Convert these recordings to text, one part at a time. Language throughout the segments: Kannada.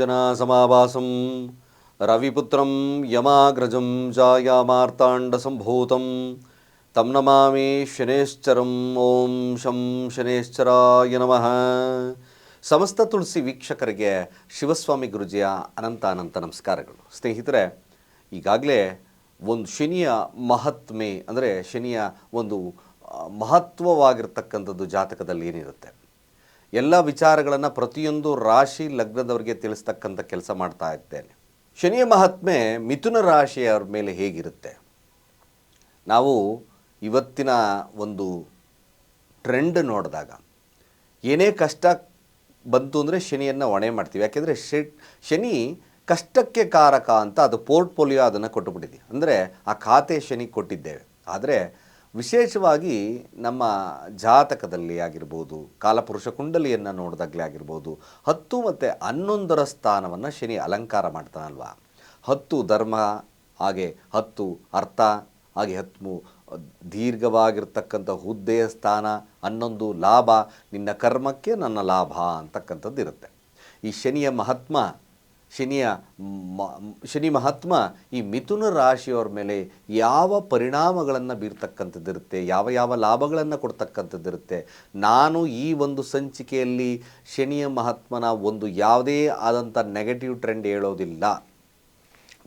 ಜ್ಞಾನಾಂಜನಸಮಾಭಾಸಂ ರವಿಪುತ್ರಂ ಯಮಾಗ್ರಜಂ ಜಾಯಾಮಾರ್ತಾಂಡಸಂಭೂತಂ ತಂ ನಮಾಮಿ ಶನೇಶ್ಚರಂ ಓಂ ಶಂ ಶನೇಶ್ಚರಾಯ ನಮಃ ಸಮಸ್ತ ತುಳಸಿ ವೀಕ್ಷಕರಿಗೆ ಶಿವಸ್ವಾಮಿ ಗುರುಜಿಯ ಅನಂತ ಅನಂತ ನಮಸ್ಕಾರಗಳು. ಸ್ನೇಹಿತರೆ, ಈಗಾಗಲೇ ಒಂದು ಶನಿಯ ಮಹಾತ್ಮೆ, ಅಂದರೆ ಶನಿಯ ಒಂದು ಮಹತ್ವವಾಗಿರ್ತಕ್ಕಂಥದ್ದು ಜಾತಕದಲ್ಲಿ ಏನಿರುತ್ತೆ? ಎಲ್ಲ ವಿಚಾರಗಳನ್ನು ಪ್ರತಿಯೊಂದು ರಾಶಿ ಲಗ್ನದವರಿಗೆ ತಿಳಿಸ್ತಕ್ಕಂಥ ಕೆಲಸ ಮಾಡ್ತಾ ಇದ್ದೇನೆ. ಶನಿಯ ಮಹಾತ್ಮೆ ಮಿಥುನ ರಾಶಿಯವ್ರ ಮೇಲೆ ಹೇಗಿರುತ್ತೆ? ನಾವು ಇವತ್ತಿನ ಒಂದು ಟ್ರೆಂಡ್ ನೋಡಿದಾಗ ಏನೇ ಕಷ್ಟ ಬಂತು ಅಂದರೆ ಶನಿಯನ್ನು ಹೊಣೆ ಮಾಡ್ತೀವಿ. ಯಾಕೆಂದರೆ ಶನಿ ಕಷ್ಟಕ್ಕೆ ಕಾರಕ ಅಂತ ಅದು ಪೋರ್ಟ್ಫೋಲಿಯೋ ಅದನ್ನು ಕೊಟ್ಟುಬಿಟ್ಟಿದ್ದೀವಿ ಅಂದರೆ ಆ ಖಾತೆ ಶನಿ ಕೊಟ್ಟಿದ್ದೇವೆ. ಆದರೆ ವಿಶೇಷವಾಗಿ ನಮ್ಮ ಜಾತಕದಲ್ಲಿ ಆಗಿರ್ಬೋದು, ಕಾಲಪುರುಷ ಕುಂಡಲಿಯನ್ನು ನೋಡಿದಾಗಲೇ ಆಗಿರ್ಬೋದು, ಹತ್ತು ಮತ್ತು ಹನ್ನೊಂದರ ಸ್ಥಾನವನ್ನು ಶನಿ ಅಲಂಕಾರ ಮಾಡ್ತಾನಲ್ವ? ಹತ್ತು ಧರ್ಮ, ಹಾಗೆ ಹತ್ತು ಅರ್ಥ, ಹಾಗೆ ಹತ್ತು ದೀರ್ಘವಾಗಿರ್ತಕ್ಕಂಥ ಹುದ್ದೆಯ ಸ್ಥಾನ, ಹನ್ನೊಂದು ಲಾಭ, ನಿನ್ನ ಕರ್ಮಕ್ಕೆ ನನ್ನ ಲಾಭ ಅಂತಕ್ಕಂಥದ್ದು ಇರುತ್ತೆ ಈ ಶನಿಯ ಮಹಾತ್ಮ ಶನಿಯ ಶನಿ ಮಹಾತ್ಮ ಈ ಮಿಥುನ ರಾಶಿಯವರ ಮೇಲೆ ಯಾವ ಪರಿಣಾಮಗಳನ್ನು ಬೀರ್ತಕ್ಕಂಥದ್ದಿರುತ್ತೆ, ಯಾವ ಯಾವ ಲಾಭಗಳನ್ನು ಕೊಡ್ತಕ್ಕಂಥದ್ದಿರುತ್ತೆ, ನಾನು ಈ ಒಂದು ಸಂಚಿಕೆಯಲ್ಲಿ ಶನಿಯ ಮಹಾತ್ಮನ ಒಂದು ಯಾವುದೇ ಆದಂಥ ನೆಗೆಟಿವ್ ಟ್ರೆಂಡ್ ಹೇಳೋದಿಲ್ಲ.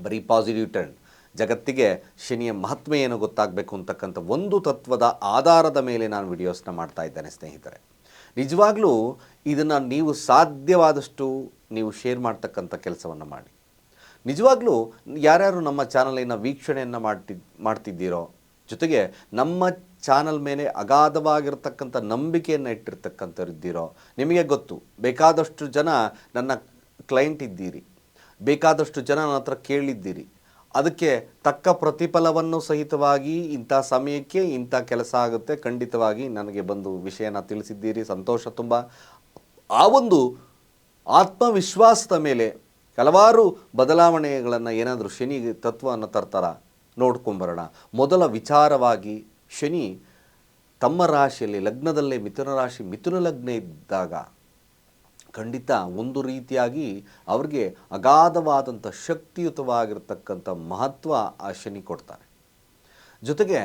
ಬರೀ ಪಾಸಿಟಿವ್ ಟ್ರೆಂಡ್ ಜಗತ್ತಿಗೆ ಶನಿಯ ಮಹಾತ್ಮ ಏನು ಗೊತ್ತಾಗಬೇಕು ಅಂತಕ್ಕಂಥ ಒಂದು ತತ್ವದ ಆಧಾರದ ಮೇಲೆ ನಾನು ವಿಡಿಯೋಸ್ನ ಮಾಡ್ತಾ ಇದ್ದೇನೆ ಸ್ನೇಹಿತರೆ. ನಿಜವಾಗ್ಲೂ ಇದನ್ನು ನೀವು ಸಾಧ್ಯವಾದಷ್ಟು ನೀವು ಶೇರ್ ಮಾಡ್ತಕ್ಕಂಥ ಕೆಲಸವನ್ನು ಮಾಡಿ. ನಿಜವಾಗ್ಲೂ ಯಾರ್ಯಾರು ನಮ್ಮ ಚಾನಲಿನ ವೀಕ್ಷಣೆಯನ್ನು ಮಾಡ್ತಿ, ಮಾಡ್ತಿದ್ದೀರೋ, ಜೊತೆಗೆ ನಮ್ಮ ಚಾನಲ್ ಮೇಲೆ ಅಗಾಧವಾಗಿರ್ತಕ್ಕಂಥ ನಂಬಿಕೆಯನ್ನು ಇಟ್ಟಿರ್ತಕ್ಕಂಥವ್ರಿದ್ದೀರೋ, ನಿಮಗೆ ಗೊತ್ತು, ಬೇಕಾದಷ್ಟು ಜನ ನನ್ನ ಕ್ಲೈಂಟ್ ಇದ್ದೀರಿ. ಬೇಕಾದಷ್ಟು ಜನ ನನ್ನ ಹತ್ರ ಕೇಳಿದ್ದೀರಿ. ಅದಕ್ಕೆ ತಕ್ಕ ಪ್ರತಿಫಲವನ್ನು ಸಹಿತವಾಗಿ ಇಂಥ ಸಮಯಕ್ಕೆ ಇಂಥ ಕೆಲಸ ಆಗುತ್ತೆ. ಖಂಡಿತವಾಗಿ ನನಗೆ ಬಂದು ವಿಷಯನ ತಿಳಿಸಿದ್ದೀರಿ. ಸಂತೋಷ ತುಂಬ. ಆ ಒಂದು ಆತ್ಮವಿಶ್ವಾಸದ ಮೇಲೆ ಹಲವಾರು ಬದಲಾವಣೆಗಳನ್ನು ಏನಾದರೂ ಶನಿ ತತ್ವವನ್ನು ತರ್ತಾರ? ನೋಡ್ಕೊಂಬರೋಣ. ಮೊದಲ ವಿಚಾರವಾಗಿ ಶನಿ ತಮ್ಮ ರಾಶಿಯಲ್ಲಿ, ಲಗ್ನದಲ್ಲೇ ಮಿಥುನ ರಾಶಿ, ಮಿಥುನ ಲಗ್ನ ಇದ್ದಾಗ ಖಂಡಿತ ಒಂದು ರೀತಿಯಾಗಿ ಅವ್ರಿಗೆ ಅಗಾಧವಾದಂಥ ಶಕ್ತಿಯುತವಾಗಿರ್ತಕ್ಕಂಥ ಮಹತ್ವ ಆ ಶನಿ ಕೊಡ್ತಾರೆ. ಜೊತೆಗೆ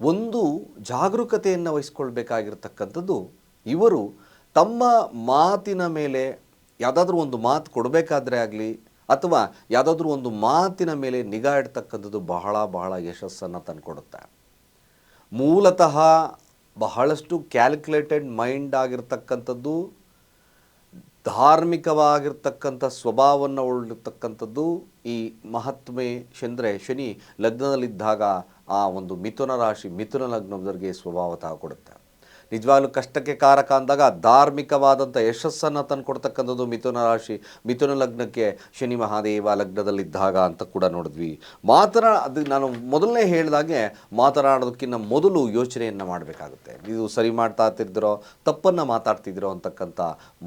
ಒಂದು ಜಾಗರೂಕತೆಯನ್ನು ವಹಿಸ್ಕೊಳ್ಬೇಕಾಗಿರ್ತಕ್ಕಂಥದ್ದು ಇವರು ತಮ್ಮ ಮಾತಿನ ಮೇಲೆ ಯಾವುದಾದ್ರೂ ಒಂದು ಮಾತು ಕೊಡಬೇಕಾದ್ರೆ ಆಗಲಿ, ಅಥವಾ ಯಾವುದಾದ್ರೂ ಒಂದು ಮಾತಿನ ಮೇಲೆ ನಿಗಾ ಇಡ್ತಕ್ಕಂಥದ್ದು ಬಹಳ ಬಹಳ ಯಶಸ್ಸನ್ನು ತಂದುಕೊಡುತ್ತೆ. ಮೂಲತಃ ಬಹಳಷ್ಟು ಕ್ಯಾಲ್ಕುಲೇಟೆಡ್ ಮೈಂಡ್ ಆಗಿರ್ತಕ್ಕಂಥದ್ದು, ಧಾರ್ಮಿಕವಾಗಿರ್ತಕ್ಕಂಥ ಸ್ವಭಾವವನ್ನು ಉಳ್ಳಿರ್ತಕ್ಕಂಥದ್ದು ಈ ಮಹಾತ್ಮೆ ಚಂದ್ರೆ ಶನಿ ಲಗ್ನದಲ್ಲಿದ್ದಾಗ ಆ ಒಂದು ಮಿಥುನ ರಾಶಿ, ಮಿಥುನ ಲಗ್ನದವರಿಗೆ ಸ್ವಭಾವತಃ ಕೊಡುತ್ತೆ. ನಿಜವಾಗ್ಲೂ ಕಷ್ಟಕ್ಕೆ ಕಾರಕ ಅಂದಾಗ ಧಾರ್ಮಿಕವಾದಂಥ ಯಶಸ್ಸನ್ನು ತಂದುಕೊಡ್ತಕ್ಕಂಥದ್ದು ಮಿಥುನ ರಾಶಿ, ಮಿಥುನ ಲಗ್ನಕ್ಕೆ ಶನಿ ಮಹಾದೇವ ಲಗ್ನದಲ್ಲಿದ್ದಾಗ ಅಂತ ಕೂಡ ನೋಡಿದ್ವಿ. ಮಾತನಾ ಅದು ನಾನು ಮೊದಲನೇ ಹೇಳಿದಾಗೆ ಮಾತನಾಡೋದಕ್ಕಿಂತ ಮೊದಲು ಯೋಚನೆಯನ್ನು ಮಾಡಬೇಕಾಗುತ್ತೆ. ಇದು ಸರಿ ಮಾಡ್ತಾ ಇರ್ತಿದ್ರೋ, ತಪ್ಪನ್ನು ಮಾತಾಡ್ತಿದ್ದೀರೋ ಅಂತಕ್ಕಂಥ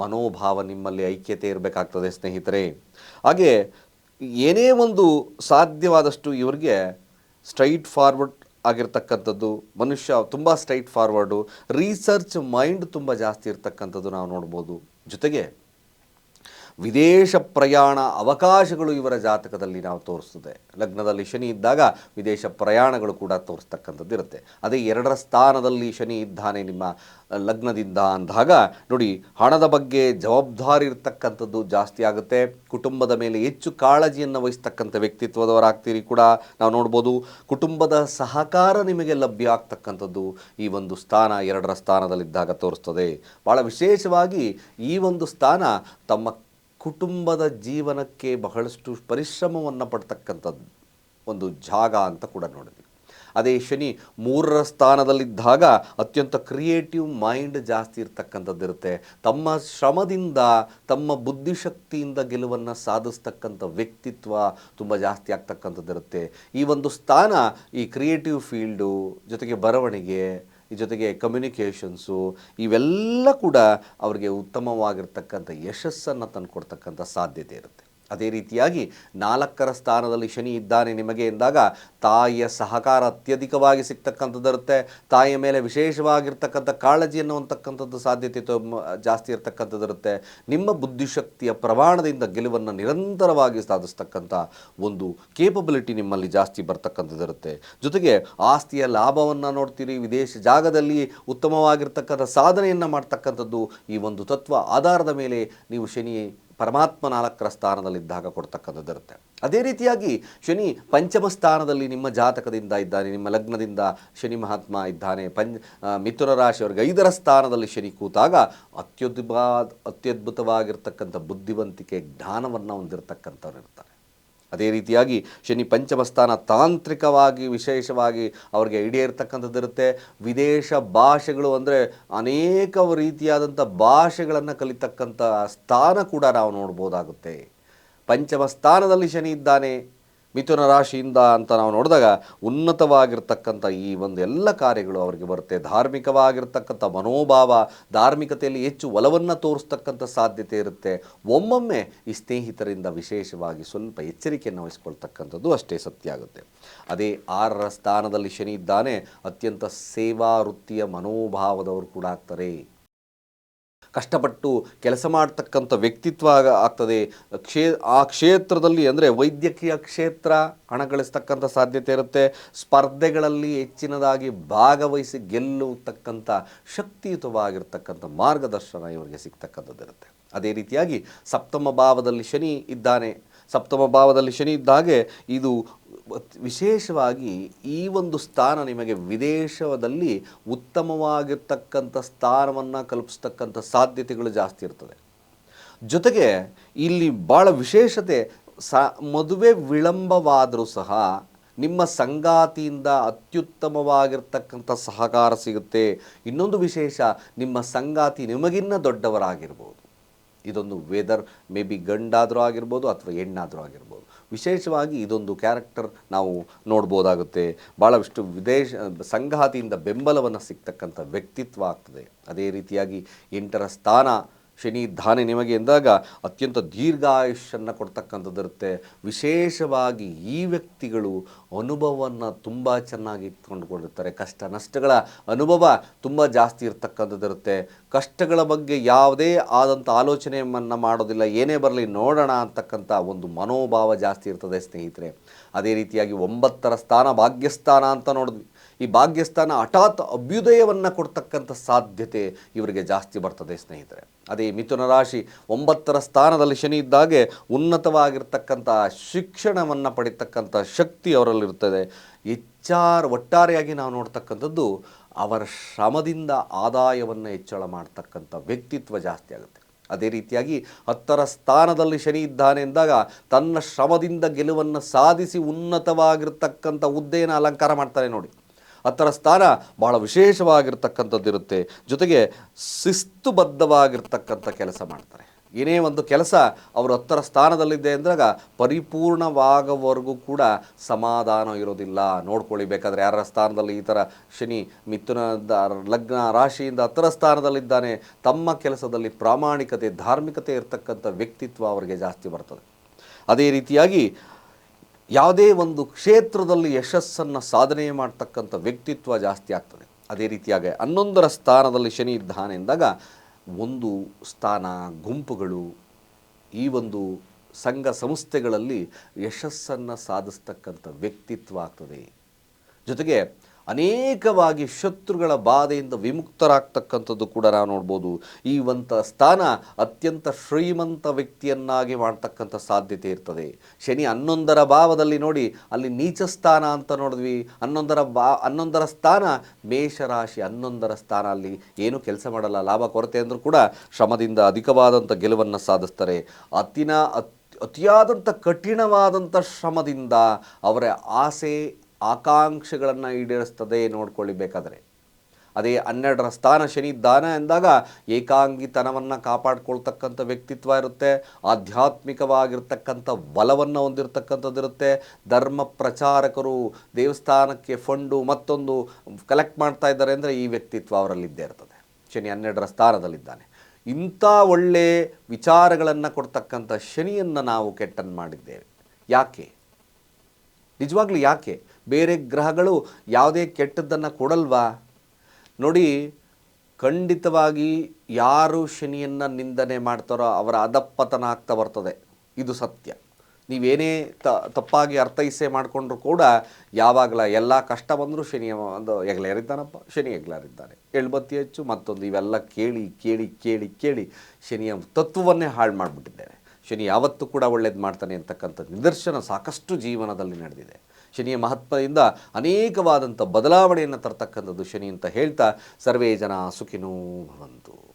ಮನೋಭಾವ ನಿಮ್ಮಲ್ಲಿ, ಐಕ್ಯತೆ ಇರಬೇಕಾಗ್ತದೆ ಸ್ನೇಹಿತರೆ. ಹಾಗೆ ಏನೇ ಒಂದು ಸಾಧ್ಯವಾದಷ್ಟು ಇವರಿಗೆ ಸ್ಟ್ರೈಟ್ ಫಾರ್ವರ್ಡ್ ಆಗಿರ್ತಕ್ಕಂಥದ್ದು. ಮನುಷ್ಯ ತುಂಬ ಸ್ಟ್ರೈಟ್ ಫಾರ್ವರ್ಡು ರಿಸರ್ಚ್ ಮೈಂಡ್ ತುಂಬ ಜಾಸ್ತಿ ಇರ್ತಕ್ಕಂಥದ್ದು ನಾವು ನೋಡ್ಬೋದು. ಜೊತೆಗೆ ವಿದೇಶ ಪ್ರಯಾಣ ಅವಕಾಶಗಳು ಇವರ ಜಾತಕದಲ್ಲಿ ನಾವು ತೋರಿಸ್ತದೆ. ಲಗ್ನದಲ್ಲಿ ಶನಿ ಇದ್ದಾಗ ವಿದೇಶ ಪ್ರಯಾಣಗಳು ಕೂಡ ತೋರಿಸ್ತಕ್ಕಂಥದ್ದು ಇರುತ್ತೆ. ಅದೇ ಎರಡರ ಸ್ಥಾನದಲ್ಲಿ ಶನಿ ಇದ್ದಾನೆ ನಿಮ್ಮ ಲಗ್ನದಿಂದ ಅಂದಾಗ, ನೋಡಿ ಹಣದ ಬಗ್ಗೆ ಜವಾಬ್ದಾರಿ ಇರತಕ್ಕಂಥದ್ದು ಜಾಸ್ತಿ ಆಗುತ್ತೆ. ಕುಟುಂಬದ ಮೇಲೆ ಹೆಚ್ಚು ಕಾಳಜಿಯನ್ನು ವಹಿಸ್ತಕ್ಕಂಥ ವ್ಯಕ್ತಿತ್ವದವರಾಗ್ತೀರಿ ಕೂಡ ನಾವು ನೋಡ್ಬೋದು. ಕುಟುಂಬದ ಸಹಕಾರ ನಿಮಗೆ ಲಭ್ಯ ಆಗ್ತಕ್ಕಂಥದ್ದು ಈ ಒಂದು ಸ್ಥಾನ ಎರಡರ ಸ್ಥಾನದಲ್ಲಿದ್ದಾಗ ತೋರಿಸ್ತದೆ. ಭಾಳ ವಿಶೇಷವಾಗಿ ಈ ಒಂದು ಸ್ಥಾನ ತಮ್ಮ ಕುಟುಂಬದ ಜೀವನಕ್ಕೆ ಬಹಳಷ್ಟು ಪರಿಶ್ರಮವನ್ನು ಪಡ್ತಕ್ಕಂಥದ್ದು ಒಂದು ಜಾಗ ಅಂತ ಕೂಡ ನೋಡಿದ್ವಿ. ಅದೇ ಶನಿ ಮೂರರ ಸ್ಥಾನದಲ್ಲಿದ್ದಾಗ ಅತ್ಯಂತ ಕ್ರಿಯೇಟಿವ್ ಮೈಂಡ್ ಜಾಸ್ತಿ ಇರ್ತಕ್ಕಂಥದ್ದಿರುತ್ತೆ ತಮ್ಮ ಶ್ರಮದಿಂದ, ತಮ್ಮ ಬುದ್ಧಿಶಕ್ತಿಯಿಂದ ಗೆಲುವನ್ನು ಸಾಧಿಸ್ತಕ್ಕಂಥ ವ್ಯಕ್ತಿತ್ವ ತುಂಬ ಜಾಸ್ತಿ ಆಗ್ತಕ್ಕಂಥದ್ದಿರುತ್ತೆ ಈ ಒಂದು ಸ್ಥಾನ ಈ ಕ್ರಿಯೇಟಿವ್ ಫೀಲ್ಡು ಜೊತೆಗೆ ಬರವಣಿಗೆ ಈ ಜೊತೆಗೆ ಕಮ್ಯುನಿಕೇಷನ್ಸು ಇವೆಲ್ಲ ಕೂಡ ಅವರಿಗೆ ಉತ್ತಮವಾಗಿರ್ತಕ್ಕಂಥ ಯಶಸ್ಸನ್ನು ತಂದುಕೊಡ್ತಕ್ಕಂಥ ಸಾಧ್ಯತೆ ಇರುತ್ತೆ. ಅದೇ ರೀತಿಯಾಗಿ ನಾಲ್ಕರ ಸ್ಥಾನದಲ್ಲಿ ಶನಿ ಇದ್ದಾನೆ ನಿಮಗೆ ಎಂದಾಗ ತಾಯಿಯ ಸಹಕಾರ ಅತ್ಯಧಿಕವಾಗಿ ಸಿಗ್ತಕ್ಕಂಥದ್ದಿರುತ್ತೆ ತಾಯಿಯ ಮೇಲೆ ವಿಶೇಷವಾಗಿರ್ತಕ್ಕಂಥ ಕಾಳಜಿ ಅನ್ನುವಂಥಕ್ಕಂಥದ್ದು ಸಾಧ್ಯತೆ ಜಾಸ್ತಿ ಇರತಕ್ಕಂಥದ್ದಿರುತ್ತೆ ನಿಮ್ಮ ಬುದ್ಧಿಶಕ್ತಿಯ ಪ್ರಮಾಣದಿಂದ ಗೆಲುವನ್ನು ನಿರಂತರವಾಗಿ ಸಾಧಿಸ್ತಕ್ಕಂಥ ಒಂದು ಕೇಪಬಿಲಿಟಿ ನಿಮ್ಮಲ್ಲಿ ಜಾಸ್ತಿ ಬರ್ತಕ್ಕಂಥದ್ದಿರುತ್ತೆ ಜೊತೆಗೆ ಆಸ್ತಿಯ ಲಾಭವನ್ನು ನೋಡ್ತೀರಿ, ವಿದೇಶ ಜಾಗದಲ್ಲಿ ಉತ್ತಮವಾಗಿರ್ತಕ್ಕಂಥ ಸಾಧನೆಯನ್ನು ಮಾಡ್ತಕ್ಕಂಥದ್ದು ಈ ಒಂದು ತತ್ವ ಆಧಾರದ ಮೇಲೆ ನೀವು ಶನಿ ಪರಮಾತ್ಮ ನಾಲ್ಕರ ಸ್ಥಾನದಲ್ಲಿದ್ದಾಗ ಕೊಡ್ತಕ್ಕಂಥದ್ದಿರುತ್ತೆ ಅದೇ ರೀತಿಯಾಗಿ ಶನಿ ಪಂಚಮ ಸ್ಥಾನದಲ್ಲಿ ನಿಮ್ಮ ಜಾತಕದಿಂದ ಇದ್ದಾನೆ, ನಿಮ್ಮ ಲಗ್ನದಿಂದ ಶನಿ ಮಹಾತ್ಮ ಇದ್ದಾನೆ, ಪಂಚ ಮಿಥುನ ರಾಶಿಯವರಿಗೆ ಐದರ ಸ್ಥಾನದಲ್ಲಿ ಶನಿ ಕೂತಾಗ ಅತ್ಯದ್ಭುತ, ಅತ್ಯದ್ಭುತವಾಗಿರ್ತಕ್ಕಂಥ ಬುದ್ಧಿವಂತಿಕೆ, ಜ್ಞಾನವನ್ನು ಹೊಂದಿರತಕ್ಕಂಥವ್ರು ಇರ್ತಾರೆ. ಅದೇ ರೀತಿಯಾಗಿ ಶನಿ ಪಂಚಮ ಸ್ಥಾನ ತಾಂತ್ರಿಕವಾಗಿ ವಿಶೇಷವಾಗಿ ಅವರಿಗೆ ಇರುತ್ತೆ. ವಿದೇಶ ಭಾಷೆಗಳು ಅಂದರೆ ಅನೇಕ ರೀತಿಯಾದಂಥ ಭಾಷೆಗಳನ್ನು ಕಲಿತಕ್ಕಂಥ ಸ್ಥಾನ ಕೂಡ ನಾವು ನೋಡ್ಬೋದಾಗುತ್ತೆ. ಪಂಚಮ ಸ್ಥಾನದಲ್ಲಿ ಶನಿ ಇದ್ದಾನೆ. ಮಿಥುನ ರಾಶಿಯಿಂದ ಅಂತ ನಾವು ನೋಡಿದಾಗ ಉನ್ನತವಾಗಿರ್ತಕ್ಕಂಥ ಈ ಒಂದು ಎಲ್ಲ ಕಾರ್ಯಗಳು ಅವರಿಗೆ ಬರುತ್ತೆ. ಧಾರ್ಮಿಕವಾಗಿರ್ತಕ್ಕಂಥ ಮನೋಭಾವ, ಧಾರ್ಮಿಕತೆಯಲ್ಲಿ ಹೆಚ್ಚು ಒಲವನ್ನು ತೋರಿಸ್ತಕ್ಕಂಥ ಸಾಧ್ಯತೆ ಇರುತ್ತೆ. ಒಮ್ಮೊಮ್ಮೆ ಈ ಸ್ನೇಹಿತರಿಂದ ವಿಶೇಷವಾಗಿ ಸ್ವಲ್ಪ ಎಚ್ಚರಿಕೆಯನ್ನು ವಹಿಸ್ಕೊಳ್ತಕ್ಕಂಥದ್ದು ಅಷ್ಟೇ ಸತ್ಯ ಆಗುತ್ತೆ. ಅದೇ ಆರರ ಸ್ಥಾನದಲ್ಲಿ ಶನಿ ಇದ್ದಾನೆ, ಅತ್ಯಂತ ಸೇವಾ ವೃತ್ತಿಯ ಮನೋಭಾವದವರು ಕೂಡ ಆಗ್ತಾರೆ. ಕಷ್ಟಪಟ್ಟು ಕೆಲಸ ಮಾಡ್ತಕ್ಕಂಥ ವ್ಯಕ್ತಿತ್ವ ಆಗ- ಆಗ್ತದೆ. ಕ್ಷೇ, ಆ ಕ್ಷೇತ್ರದಲ್ಲಿ ಅಂದರೆ ವೈದ್ಯಕೀಯ ಕ್ಷೇತ್ರ ಹಣ ಗಳಿಸ್ತಕ್ಕಂಥ ಸಾಧ್ಯತೆ ಇರುತ್ತೆ. ಸ್ಪರ್ಧೆಗಳಲ್ಲಿ ಹೆಚ್ಚಿನದಾಗಿ ಭಾಗವಹಿಸಿ ಗೆಲ್ಲುತಕ್ಕಂಥ ಶಕ್ತಿಯುತವಾಗಿರ್ತಕ್ಕಂಥ ಮಾರ್ಗದರ್ಶನ ಇವರಿಗೆ ಸಿಗ್ತಕ್ಕಂಥದ್ದಿರುತ್ತೆ. ಅದೇ ರೀತಿಯಾಗಿ ಸಪ್ತಮ ಭಾವದಲ್ಲಿ ಶನಿ ಇದ್ದಾನೆ. ಸಪ್ತಮ ಭಾವದಲ್ಲಿ ಶನಿ ಇದ್ದಾಗೆ ಇದು ವಿಶೇಷವಾಗಿ ಈ ಒಂದು ಸ್ಥಾನ ನಿಮಗೆ ವಿದೇಶದಲ್ಲಿ ಉತ್ತಮವಾಗಿರ್ತಕ್ಕಂಥ ಸ್ಥಾನವನ್ನು ಕಲ್ಪಿಸ್ತಕ್ಕಂಥ ಸಾಧ್ಯತೆಗಳು ಜಾಸ್ತಿ ಇರ್ತದೆ. ಜೊತೆಗೆ ಇಲ್ಲಿ ಭಾಳ ವಿಶೇಷತೆ ಸ ಮದುವೆ ವಿಳಂಬವಾದರೂ ಸಹ ನಿಮ್ಮ ಸಂಗಾತಿಯಿಂದ ಅತ್ಯುತ್ತಮವಾಗಿರ್ತಕ್ಕಂಥ ಸಹಕಾರ ಸಿಗುತ್ತೆ. ಇನ್ನೊಂದು ವಿಶೇಷ ನಿಮ್ಮ ಸಂಗಾತಿ ನಿಮಗಿನ್ನ ದೊಡ್ಡವರಾಗಿರ್ಬೋದು. ಇದೊಂದು ವೆದರ್ ಮೇ ಬಿ ಗಂಡಾದರೂ ಆಗಿರ್ಬೋದು ಅಥವಾ ಹೆಣ್ಣಾದರೂ ಆಗಿರ್ಬೋದು. ವಿಶೇಷವಾಗಿ ಇದೊಂದು ಕ್ಯಾರೆಕ್ಟರ್ ನಾವು ನೋಡ್ಬೋದಾಗುತ್ತೆ. ಭಾಳಷ್ಟು ವಿದೇಶ ಸಂಘಾತಿಯಿಂದ ಬೆಂಬಲವನ್ನು ಸಿಗ್ತಕ್ಕಂಥ ವ್ಯಕ್ತಿತ್ವ ಆಗ್ತದೆ. ಅದೇ ರೀತಿಯಾಗಿ ಎಂಟರ ಸ್ಥಾನ ಶನಿ ಇದ್ದಾನೆ ನಿಮಗೆ ಎಂದಾಗ ಅತ್ಯಂತ ದೀರ್ಘಾಯುಷ್ಯನ್ನು ಕೊಡ್ತಕ್ಕಂಥದ್ದಿರುತ್ತೆ. ವಿಶೇಷವಾಗಿ ಈ ವ್ಯಕ್ತಿಗಳು ಅನುಭವವನ್ನು ತುಂಬ ಚೆನ್ನಾಗಿ ಇಟ್ಕೊಂಡುಕೊಂಡಿರ್ತಾರೆ. ಕಷ್ಟ ನಷ್ಟಗಳ ಅನುಭವ ತುಂಬ ಜಾಸ್ತಿ ಇರ್ತಕ್ಕಂಥದ್ದಿರುತ್ತೆ. ಕಷ್ಟಗಳ ಬಗ್ಗೆ ಯಾವುದೇ ಆದಂಥ ಆಲೋಚನೆಯನ್ನು ಮಾಡೋದಿಲ್ಲ. ಏನೇ ಬರಲಿ ನೋಡೋಣ ಅಂತಕ್ಕಂಥ ಒಂದು ಮನೋಭಾವ ಜಾಸ್ತಿ ಇರ್ತದೆ ಸ್ನೇಹಿತರೆ. ಅದೇ ರೀತಿಯಾಗಿ ಒಂಬತ್ತರ ಸ್ಥಾನ ಭಾಗ್ಯಸ್ಥಾನ ಅಂತ ನೋಡಿದ್ವಿ. ಈ ಭಾಗ್ಯಸ್ಥಾನ ಹಠಾತ್ ಅಭ್ಯುದಯವನ್ನು ಕೊಡ್ತಕ್ಕಂಥ ಸಾಧ್ಯತೆ ಇವರಿಗೆ ಜಾಸ್ತಿ ಬರ್ತದೆ, ಸ್ನೇಹಿತರೆ. ಅದೇ ಮಿಥುನ ರಾಶಿ ಒಂಬತ್ತರ ಸ್ಥಾನದಲ್ಲಿ ಶನಿ ಇದ್ದಾಗೆ ಉನ್ನತವಾಗಿರ್ತಕ್ಕಂಥ ಶಿಕ್ಷಣವನ್ನು ಪಡಿತಕ್ಕಂಥ ಶಕ್ತಿ ಅವರಲ್ಲಿರ್ತದೆ ಹೆಚ್ಚಾರ್ ಒಟ್ಟಾರೆಯಾಗಿ ನಾವು ನೋಡ್ತಕ್ಕಂಥದ್ದು ಅವರ ಶ್ರಮದಿಂದ ಆದಾಯವನ್ನು ಹೆಚ್ಚಳ ಮಾಡ್ತಕ್ಕಂಥ ವ್ಯಕ್ತಿತ್ವ ಜಾಸ್ತಿ ಆಗುತ್ತೆ. ಅದೇ ರೀತಿಯಾಗಿ ಹತ್ತರ ಸ್ಥಾನದಲ್ಲಿ ಶನಿ ಇದ್ದಾನೆ ಎಂದಾಗ ತನ್ನ ಶ್ರಮದಿಂದ ಗೆಲುವನ್ನು ಸಾಧಿಸಿ ಉನ್ನತವಾಗಿರ್ತಕ್ಕಂಥ ಹುದ್ದೆಯನ್ನು ಅಲಂಕಾರ ಮಾಡ್ತಾರೆ ನೋಡಿ. ಹತ್ತರ ಸ್ಥಾನ ಬಹಳ ವಿಶೇಷವಾಗಿರ್ತಕ್ಕಂಥದ್ದಿರುತ್ತೆ. ಜೊತೆಗೆ ಶಿಸ್ತುಬದ್ಧವಾಗಿರ್ತಕ್ಕಂಥ ಕೆಲಸ ಮಾಡ್ತಾರೆ. ಏನೇ ಒಂದು ಕೆಲಸ ಅವರು ಹತ್ತರ ಸ್ಥಾನದಲ್ಲಿದೆ ಅಂದಾಗ ಪರಿಪೂರ್ಣವಾಗವರೆಗೂ ಕೂಡ ಸಮಾಧಾನ ಇರೋದಿಲ್ಲ. ನೋಡ್ಕೊಳ್ಳಿ, ಬೇಕಾದರೆ ಯಾರ ಸ್ಥಾನದಲ್ಲಿ ಈ ಥರ ಶನಿ ಮಿಥುನದ ಲಗ್ನ ರಾಶಿಯಿಂದ ಹತ್ತರ ಸ್ಥಾನದಲ್ಲಿದ್ದಾನೆ, ತಮ್ಮ ಕೆಲಸದಲ್ಲಿ ಪ್ರಾಮಾಣಿಕತೆ, ಧಾರ್ಮಿಕತೆ ಇರತಕ್ಕಂಥ ವ್ಯಕ್ತಿತ್ವ ಅವರಿಗೆ ಜಾಸ್ತಿ ಬರ್ತದೆ. ಅದೇ ರೀತಿಯಾಗಿ ಯಾವುದೇ ಒಂದು ಕ್ಷೇತ್ರದಲ್ಲಿ ಯಶಸ್ಸನ್ನು ಸಾಧನೆ ಮಾಡ್ತಕ್ಕಂಥ ವ್ಯಕ್ತಿತ್ವ ಜಾಸ್ತಿ ಆಗ್ತದೆ. ಅದೇ ರೀತಿಯಾಗಿ ಹನ್ನೊಂದರ ಸ್ಥಾನದಲ್ಲಿ ಶನಿ ಇದ್ದಾನೆ ಎಂದಾಗ ಒಂದು ಸ್ಥಾನ, ಗುಂಪುಗಳು ಈ ಒಂದು ಸಂಘ ಸಂಸ್ಥೆಗಳಲ್ಲಿ ಯಶಸ್ಸನ್ನು ಸಾಧಿಸ್ತಕ್ಕಂಥ ವ್ಯಕ್ತಿತ್ವ ಆಗ್ತದೆ. ಜೊತೆಗೆ ಅನೇಕವಾಗಿ ಶತ್ರುಗಳ ಬಾಧೆಯಿಂದ ವಿಮುಕ್ತರಾಗ್ತಕ್ಕಂಥದ್ದು ಕೂಡ ನಾವು ನೋಡ್ಬೋದು. ಈ ಒಂದು ಸ್ಥಾನ ಅತ್ಯಂತ ಶ್ರೀಮಂತ ವ್ಯಕ್ತಿಯನ್ನಾಗಿ ಮಾಡ್ತಕ್ಕಂಥ ಸಾಧ್ಯತೆ ಇರ್ತದೆ. ಶನಿ ಹನ್ನೊಂದರ ಭಾವದಲ್ಲಿ ನೋಡಿ, ಅಲ್ಲಿ ನೀಚ ಸ್ಥಾನ ಅಂತ ನೋಡಿದ್ವಿ. ಹನ್ನೊಂದರ ಬಾ, ಹನ್ನೊಂದರ ಸ್ಥಾನ, ಮೇಷರಾಶಿ ಹನ್ನೊಂದರ ಸ್ಥಾನ ಅಲ್ಲಿ ಏನು ಕೆಲಸ ಮಾಡಲ್ಲ. ಲಾಭ, ಕೊರತೆ ಅಂದರೂ ಕೂಡ ಶ್ರಮದಿಂದ ಅಧಿಕವಾದಂಥ ಗೆಲುವನ್ನು ಸಾಧಿಸ್ತಾರೆ. ಅತಿನ, ಅತ್, ಅತಿಯಾದಂಥ ಕಠಿಣವಾದಂಥ ಶ್ರಮದಿಂದ ಅವರ ಆಸೆ ಆಕಾಂಕ್ಷೆಗಳನ್ನು ಈಡೇರಿಸ್ತದೆ ನೋಡ್ಕೊಳ್ಳಿ ಬೇಕಾದರೆ. ಅದೇ ಹನ್ನೆರಡರ ಸ್ಥಾನ ಶನಿ ದಾನ ಎಂದಾಗ ಏಕಾಂಗಿತನವನ್ನು ಕಾಪಾಡ್ಕೊಳ್ತಕ್ಕಂಥ ವ್ಯಕ್ತಿತ್ವ ಇರುತ್ತೆ, ಆಧ್ಯಾತ್ಮಿಕವಾಗಿರ್ತಕ್ಕಂಥ ಬಲವನ್ನು ಹೊಂದಿರತಕ್ಕಂಥದ್ದಿರುತ್ತೆ ಧರ್ಮ ಪ್ರಚಾರಕರು ದೇವಸ್ಥಾನಕ್ಕೆ ಫಂಡು ಮತ್ತೊಂದು ಕಲೆಕ್ಟ್ ಮಾಡ್ತಾ ಇದ್ದಾರೆ ಅಂದರೆ ಈ ವ್ಯಕ್ತಿತ್ವ ಅವರಲ್ಲಿದ್ದೇ ಇರ್ತದೆ. ಶನಿ ಹನ್ನೆರಡರ ಸ್ಥಾನದಲ್ಲಿದ್ದಾನೆ. ಇಂಥ ಒಳ್ಳೆ ವಿಚಾರಗಳನ್ನು ಕೊಡ್ತಕ್ಕಂಥ ಶನಿಯನ್ನು ನಾವು ಕೆಟ್ಟನ್ನು ಮಾಡಿದ್ದೇವೆ. ಯಾಕೆ? ನಿಜವಾಗ್ಲೂ ಯಾಕೆ? ಬೇರೆ ಗ್ರಹಗಳು ಯಾವುದೇ ಕೆಟ್ಟದ್ದನ್ನು ಕೊಡಲ್ವಾ? ನೋಡಿ, ಖಂಡಿತವಾಗಿ ಯಾರು ಶನಿಯನ್ನು ನಿಂದನೆ ಮಾಡ್ತಾರೋ ಅವರ ಅಧಪ್ಪತನ ಆಗ್ತಾ ಬರ್ತದೆ. ಇದು ಸತ್ಯ. ನೀವೇನೇ ತ, ತಪ್ಪಾಗಿ ಅರ್ಥೈಸೆ ಮಾಡಿಕೊಂಡ್ರು ಕೂಡ ಯಾವಾಗಲ ಎಲ್ಲ ಕಷ್ಟ ಬಂದರೂ ಶನಿ ಒಂದು ಎಗ್ಲಾರಿದ್ದಾನಪ್ಪ. ಶನಿ ಹೆಗ್ಲಾರಿದ್ದಾನೆ ಎಳ್ಬತ್ತಿ ಹೆಚ್ಚು, ಮತ್ತೊಂದು ಇವೆಲ್ಲ ಕೇಳಿ ಕೇಳಿ ಕೇಳಿ ಕೇಳಿ ಶನಿಯ ತತ್ವವನ್ನೇ ಹಾಳು ಮಾಡಿಬಿಟ್ಟಿದ್ದೇನೆ ಶನಿ ಯಾವತ್ತೂ ಕೂಡ ಒಳ್ಳೇದು ಮಾಡ್ತಾನೆ ಅಂತಕ್ಕಂಥ ನಿದರ್ಶನ ಸಾಕಷ್ಟು ಜೀವನದಲ್ಲಿ ನಡೆದಿದೆ. ಶನಿಯ ಮಹತ್ವದಿಂದ ಅನೇಕವಾದಂಥ ಬದಲಾವಣೆಯನ್ನು ತರ್ತಕ್ಕಂಥದ್ದು ಶನಿ ಅಂತ ಹೇಳ್ತಾ ಸರ್ವೇ ಜನ ಸುಖಿನೂ ಭವಂತು.